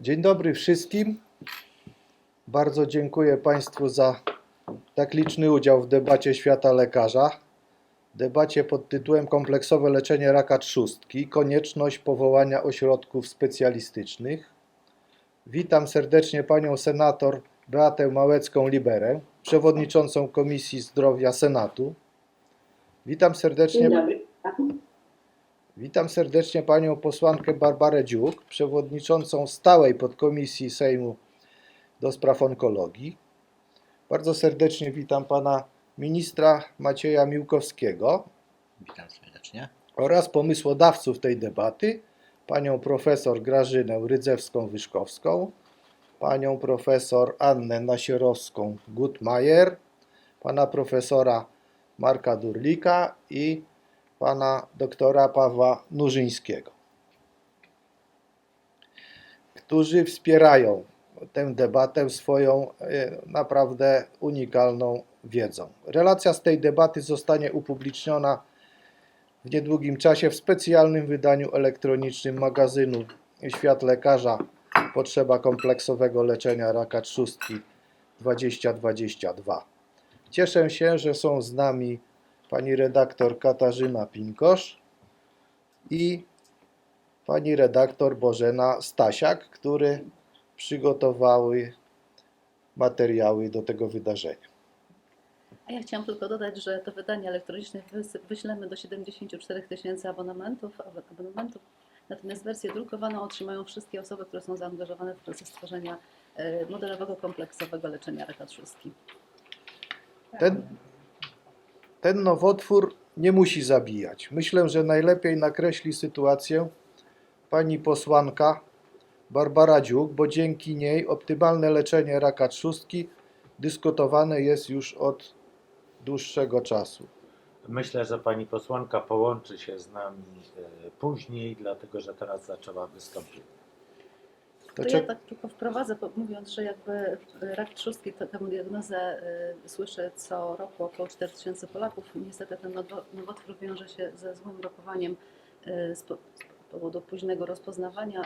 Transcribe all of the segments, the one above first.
Dzień dobry wszystkim. Bardzo dziękuję Państwu za tak liczny udział w debacie Świata Lekarza. Debacie pod tytułem Kompleksowe leczenie raka trzustki. Konieczność powołania ośrodków specjalistycznych. Witam serdecznie Panią Senator Beatę Małecką-Liberę, Przewodniczącą Komisji Zdrowia Senatu. Witam serdecznie. Witam serdecznie panią posłankę Barbarę Dziuk, przewodniczącą stałej podkomisji Sejmu do spraw onkologii. Bardzo serdecznie witam pana ministra Macieja Miłkowskiego Witam serdecznie. oraz pomysłodawców tej debaty, panią profesor Grażynę Rydzewską-Wyszkowską, panią profesor Annę Nasierowską-Gutmajer, pana profesora Marka Durlika i pana doktora Pawła Nurzyńskiego, którzy wspierają tę debatę swoją e, naprawdę unikalną wiedzą. Relacja z tej debaty zostanie upubliczniona w niedługim czasie w specjalnym wydaniu elektronicznym magazynu Świat Lekarza Potrzeba kompleksowego leczenia raka trzustki 2022. Cieszę się, że są z nami pani redaktor Katarzyna Pinkosz i pani redaktor Bożena Stasiak, które przygotowały materiały do tego wydarzenia. A ja chciałam tylko dodać, że to wydanie elektroniczne wyślemy do 74 tysięcy abonamentów, ab- abonamentów. Natomiast wersję drukowaną otrzymają wszystkie osoby, które są zaangażowane w proces stworzenia e, modelowego kompleksowego leczenia raka trzustki. Ten, ten nowotwór nie musi zabijać. Myślę, że najlepiej nakreśli sytuację pani posłanka Barbara Dziuk, bo dzięki niej optymalne leczenie raka trzustki dyskutowane jest już od dłuższego czasu. Myślę, że pani posłanka połączy się z nami e, później, dlatego że teraz zaczęła wystąpienie. To ja tak tylko wprowadzę, mówiąc, że jakby rak trzustki, to, tę diagnozę e, słyszę co roku około 4000 Polaków. Niestety ten nowo- nowotwór wiąże się ze złym rokowaniem e, z, po, z powodu późnego rozpoznawania,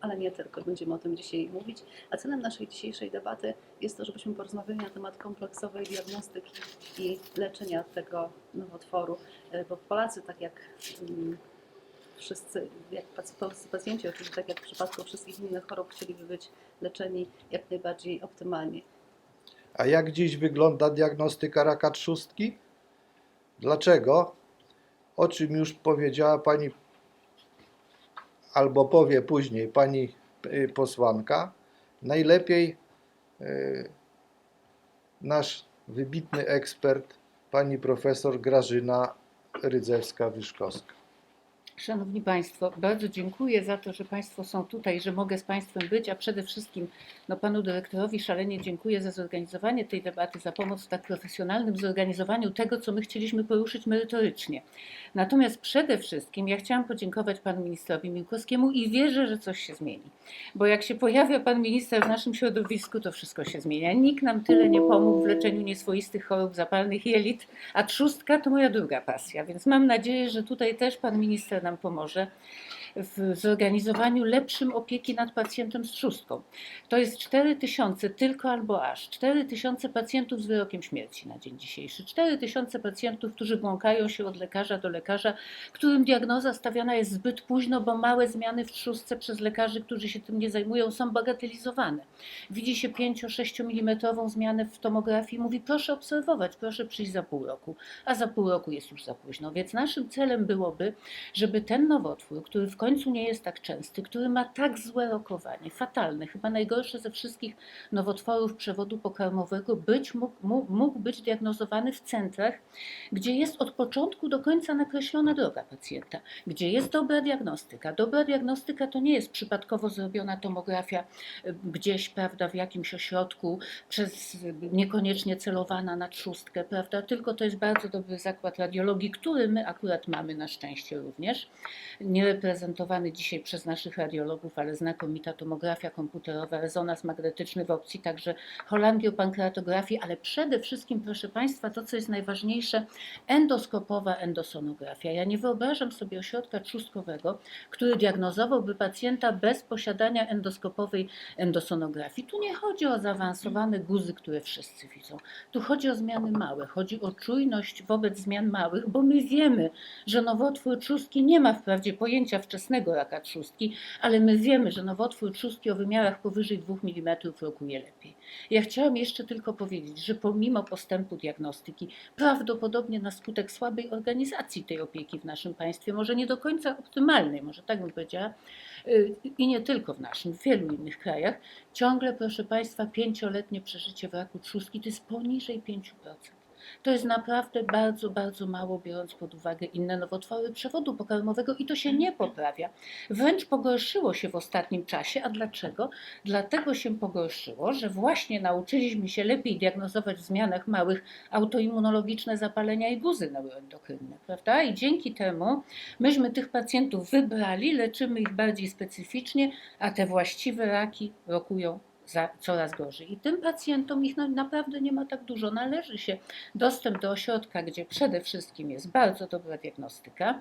ale nie tylko, będziemy o tym dzisiaj mówić. A celem naszej dzisiejszej debaty jest to, żebyśmy porozmawiali na temat kompleksowej diagnostyki i leczenia tego nowotworu, e, bo Polacy, tak jak mm, wszyscy, jak pacjenci, oczywiście tak jak w przypadku wszystkich innych chorób, chcieliby być leczeni jak najbardziej optymalnie. A jak dziś wygląda diagnostyka raka trzustki? Dlaczego? O czym już powiedziała pani, albo powie później pani y, posłanka. Najlepiej y, nasz wybitny ekspert, pani profesor Grażyna Rydzewska-Wyszkowska. Szanowni Państwo, bardzo dziękuję za to, że Państwo są tutaj, że mogę z Państwem być, a przede wszystkim no, Panu Dyrektorowi szalenie dziękuję za zorganizowanie tej debaty, za pomoc w tak profesjonalnym zorganizowaniu tego, co my chcieliśmy poruszyć merytorycznie. Natomiast przede wszystkim ja chciałam podziękować Panu Ministrowi Miłkowskiemu i wierzę, że coś się zmieni. Bo jak się pojawia Pan Minister w naszym środowisku, to wszystko się zmienia. Nikt nam tyle nie pomógł w leczeniu nieswoistych chorób zapalnych jelit, a trzustka to moja druga pasja, więc mam nadzieję, że tutaj też Pan Minister nam pomoże w zorganizowaniu lepszym opieki nad pacjentem z trzustką. To jest 4 tysiące tylko albo aż 4 tysiące pacjentów z wyrokiem śmierci na dzień dzisiejszy. 4 tysiące pacjentów, którzy błąkają się od lekarza do lekarza, którym diagnoza stawiana jest zbyt późno, bo małe zmiany w trzustce przez lekarzy, którzy się tym nie zajmują, są bagatelizowane. Widzi się 5-6 mm zmianę w tomografii mówi proszę obserwować, proszę przyjść za pół roku, a za pół roku jest już za późno. Więc naszym celem byłoby, żeby ten nowotwór, który w końcu nie jest tak częsty, który ma tak złe rokowanie, fatalne, chyba najgorsze ze wszystkich nowotworów przewodu pokarmowego, być mógł, mógł, być diagnozowany w centrach, gdzie jest od początku do końca nakreślona droga pacjenta, gdzie jest dobra diagnostyka. Dobra diagnostyka to nie jest przypadkowo zrobiona tomografia y, gdzieś, prawda, w jakimś ośrodku, przez niekoniecznie celowana na trzustkę, prawda, tylko to jest bardzo dobry zakład radiologii, który my akurat mamy na szczęście również. Niereprezentowany dzisiaj przez naszych radiologów, ale znakomita tomografia komputerowa, rezonans magnetyczny w opcji także cholangiopankreatografii, ale przede wszystkim, proszę Państwa, to co jest najważniejsze, endoskopowa endosonografia. Ja nie wyobrażam sobie ośrodka trzustkowego, który diagnozowałby pacjenta bez posiadania endoskopowej endosonografii. Tu nie chodzi o zaawansowane guzy, które wszyscy widzą. Tu chodzi o zmiany małe, chodzi o czujność wobec zmian małych, bo my wiemy, że nowotwór trzustki nie ma wprawdzie pojęcia wczesnego raka trzustki, ale my wiemy, że nowotwór trzustki o wymiarach powyżej 2 mm rokuje lepiej. Ja chciałam jeszcze tylko powiedzieć, że pomimo postępu diagnostyki, prawdopodobnie na skutek słabej organizacji tej opieki w naszym państwie, może nie do końca optymalnej, może tak bym powiedziała, y, i nie tylko w naszym, w wielu innych krajach, ciągle, proszę Państwa, pięcioletnie przeżycie w raku trzustki to jest poniżej 5%. To jest naprawdę bardzo, bardzo mało, biorąc pod uwagę inne nowotwory przewodu pokarmowego i to się nie poprawia. Wręcz pogorszyło się w ostatnim czasie. A dlaczego? Dlatego się pogorszyło, że właśnie nauczyliśmy się lepiej diagnozować w zmianach małych autoimmunologiczne zapalenia i guzy neuroendokrynne, prawda? I dzięki temu myśmy tych pacjentów wybrali, leczymy ich bardziej specyficznie, a te właściwe raki rokują za, coraz gorzej. I tym pacjentom ich na, naprawdę nie ma tak dużo. Należy się dostęp do ośrodka, gdzie przede wszystkim jest bardzo dobra diagnostyka.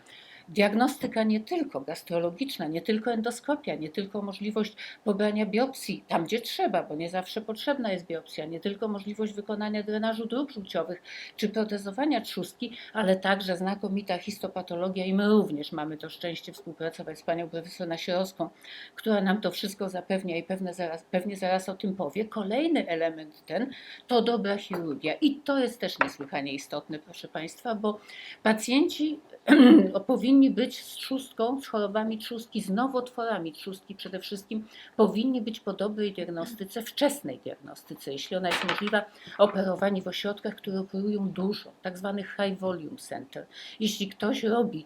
Diagnostyka nie tylko gastrologiczna, nie tylko endoskopia, nie tylko możliwość pobrania biopsji tam, gdzie trzeba, bo nie zawsze potrzebna jest biopsja, nie tylko możliwość wykonania drenażu dróg żółciowych czy protezowania trzustki, ale także znakomita histopatologia i my również mamy to szczęście współpracować z panią profesor Nasierowską, która nam to wszystko zapewnia i pewne zaraz, pewnie zaraz o tym powie. Kolejny element ten to dobra chirurgia i to jest też niesłychanie istotne, proszę Państwa, bo pacjenci powinni być z trzustką, z chorobami trzustki, z nowotworami trzustki przede wszystkim, powinni być po dobrej diagnostyce, wczesnej diagnostyce, jeśli ona jest możliwa, operowani w ośrodkach, które operują dużo, tak zwanych high volume center. Jeśli ktoś robi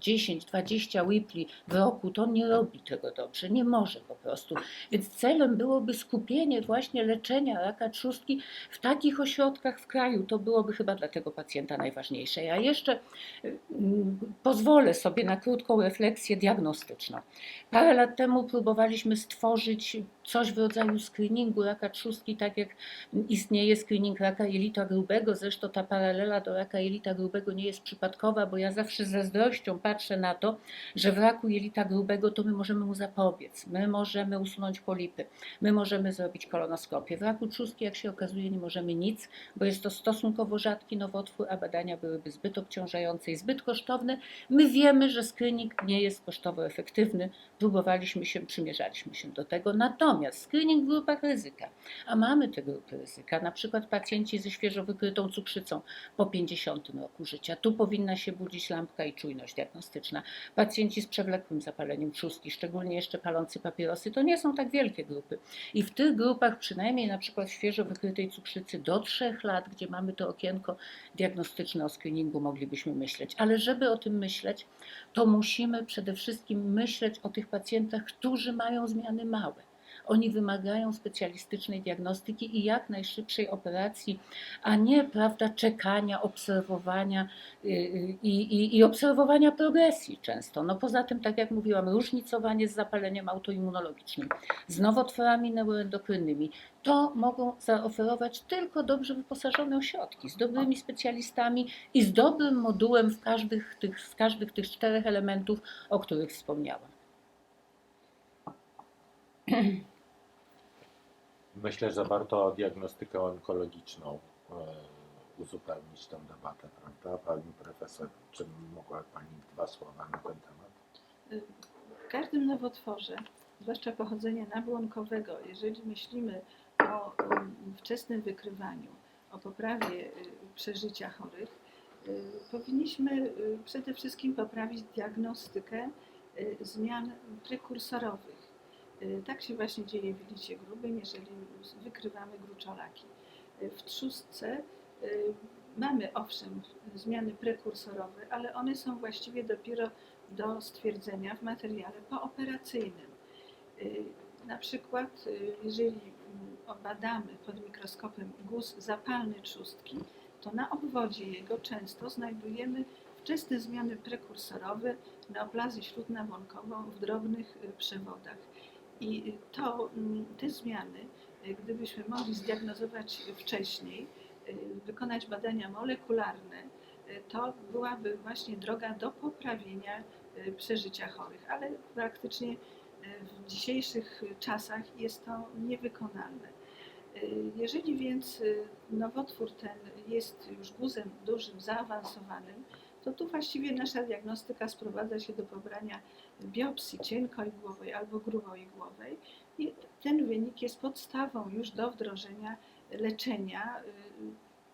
10-20 Whipli w roku, to nie robi tego dobrze, nie może po prostu. Więc celem byłoby skupienie właśnie leczenia raka trzustki w takich ośrodkach w kraju. To byłoby chyba dla tego pacjenta najważniejsze. Ja jeszcze mm, pozwolę sobie na krótką refleksję diagnostyczną. Parę lat temu próbowaliśmy stworzyć coś w rodzaju screeningu raka trzustki, tak jak istnieje screening raka jelita grubego. Zresztą ta paralela do raka jelita grubego nie jest przypadkowa, bo ja zawsze z zazdrością patrzę na to, że w raku jelita grubego to my możemy mu zapobiec, my możemy usunąć polipy, my możemy zrobić kolonoskopię. W raku trzustki, jak się okazuje, nie możemy nic, bo jest to stosunkowo rzadki nowotwór, a badania byłyby zbyt obciążające i zbyt kosztowne. My wiemy, że screening nie jest kosztowo efektywny, próbowaliśmy się, przymierzaliśmy się do tego. Natomiast screening w grupach ryzyka, a mamy te grupy ryzyka, na przykład pacjenci ze świeżo wykrytą cukrzycą po 50 roku życia. Tu powinna się budzić lampka i czujność diagnostyczna. Pacjenci z przewlekłym zapaleniem trzustki, szczególnie jeszcze palący papierosy, to nie są tak wielkie grupy. I w tych grupach, przynajmniej na przykład świeżo wykrytej cukrzycy do 3 lat, gdzie mamy to okienko diagnostyczne o screeningu, moglibyśmy myśleć. Ale żeby o tym myśleć, to musimy przede wszystkim myśleć o tych pacjentach, którzy mają zmiany małe. Oni wymagają specjalistycznej diagnostyki i jak najszybszej operacji, a nie prawda, czekania, obserwowania y, y, i, i, i obserwowania progresji często. No poza tym, tak jak mówiłam, różnicowanie z zapaleniem autoimmunologicznym, z nowotworami neuroendokrynnymi, to mogą zaoferować tylko dobrze wyposażone ośrodki, z dobrymi specjalistami i z dobrym modułem w każdych tych, w każdych tych czterech elementów, o których wspomniałam. Myślę, że warto diagnostykę onkologiczną e, uzupełnić tę debatę, prawda? Pani profesor, czy mogła Pani dwa słowa na ten temat? W każdym nowotworze, zwłaszcza pochodzenia nabłonkowego, jeżeli myślimy o wczesnym wykrywaniu, o poprawie y, przeżycia chorych, y, powinniśmy przede wszystkim poprawić diagnostykę zmian prekursorowych. Y, Tak się właśnie dzieje w licie grubym, jeżeli wykrywamy gruczolaki. Y, W trzustce y, mamy owszem zmiany prekursorowe, ale one są właściwie dopiero do stwierdzenia w materiale pooperacyjnym. Na przykład, jeżeli mm, obadamy pod mikroskopem guz zapalny trzustki, to na obwodzie jego często znajdujemy wczesne zmiany prekursorowe neoplazję śródnawąkową w drobnych przewodach. I to, mm, te zmiany, y, gdybyśmy mogli zdiagnozować wcześniej, y, wykonać badania molekularne, y, to byłaby właśnie droga do poprawienia przeżycia chorych, ale praktycznie w dzisiejszych czasach jest to niewykonalne. Jeżeli więc nowotwór ten jest już guzem dużym, zaawansowanym, to tu właściwie nasza diagnostyka sprowadza się do pobrania biopsji cienkoigłowej albo gruboigłowej i ten wynik jest podstawą już do wdrożenia leczenia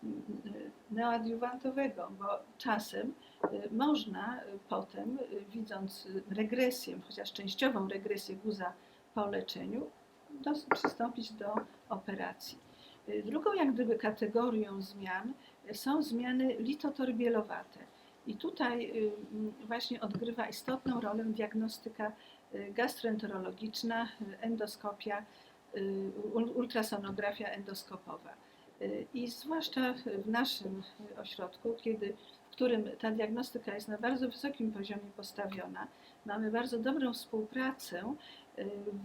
y, y, neoadiuwantowego, bo czasem y, można potem, widząc regresję, chociaż częściową regresję guza po leczeniu, przystąpić do operacji. Drugą jak gdyby kategorią zmian są zmiany litotorbielowate. I tutaj y, właśnie odgrywa istotną rolę diagnostyka y, gastroenterologiczna, y, endoskopia, ul- ultrasonografia endoskopowa. I zwłaszcza w naszym ośrodku, kiedy, w którym ta diagnostyka jest na bardzo wysokim poziomie postawiona, mamy bardzo dobrą współpracę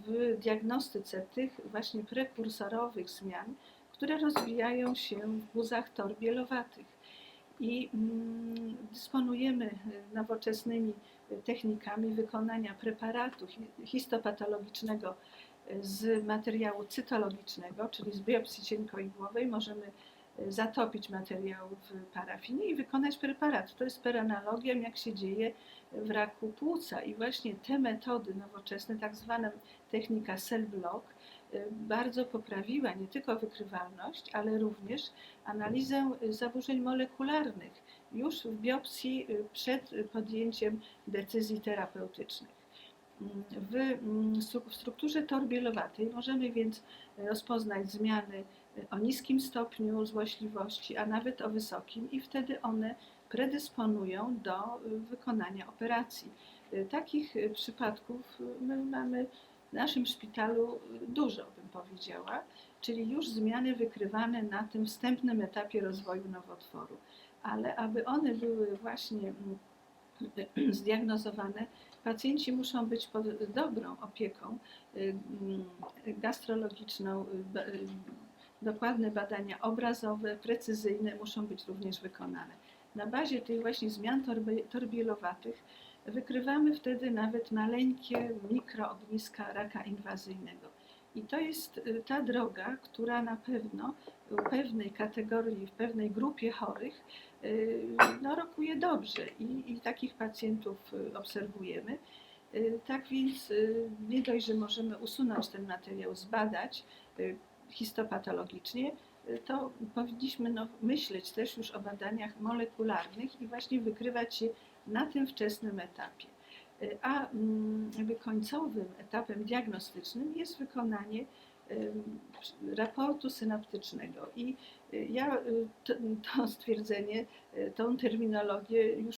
w diagnostyce tych właśnie prekursorowych zmian, które rozwijają się w guzach torbielowatych. I mm, dysponujemy y, nowoczesnymi y, technikami wykonania preparatu hi- histopatologicznego y, z materiału cytologicznego, czyli z biopsji cienkoigłowej. Możemy zatopić materiał w parafinie i wykonać preparat. To jest per analogiem, jak się dzieje w raku płuca. I właśnie te metody nowoczesne, tak zwana technika cell block, bardzo poprawiła nie tylko wykrywalność, ale również analizę zaburzeń molekularnych już w biopsji y, przed podjęciem decyzji terapeutycznych. Mm, W, stru- w strukturze torbielowatej możemy więc rozpoznać zmiany o niskim stopniu złośliwości, a nawet o wysokim, i wtedy one predysponują do y, wykonania operacji. Y, Takich przypadków my mamy w naszym szpitalu y, dużo, bym powiedziała, czyli już zmiany wykrywane na tym wstępnym etapie rozwoju nowotworu. Ale aby one były właśnie mm, zdiagnozowane, pacjenci muszą być pod dobrą opieką y, mm, gastrologiczną. y, y, Dokładne badania obrazowe, precyzyjne muszą być również wykonane. Na bazie tych właśnie zmian torbi- torbielowatych wykrywamy wtedy nawet maleńkie mikroogniska raka inwazyjnego. I to jest y, ta droga, która na pewno u pewnej kategorii, w pewnej grupie chorych y, no, rokuje dobrze i, i takich pacjentów y, obserwujemy. Tak więc nie dość, że możemy usunąć ten materiał, zbadać histopatologicznie, to powinniśmy no, myśleć też już o badaniach molekularnych i właśnie wykrywać je na tym wczesnym etapie. Y, A mm, jakby końcowym etapem diagnostycznym jest wykonanie raportu synaptycznego. I y, ja y, to, to stwierdzenie, tą terminologię już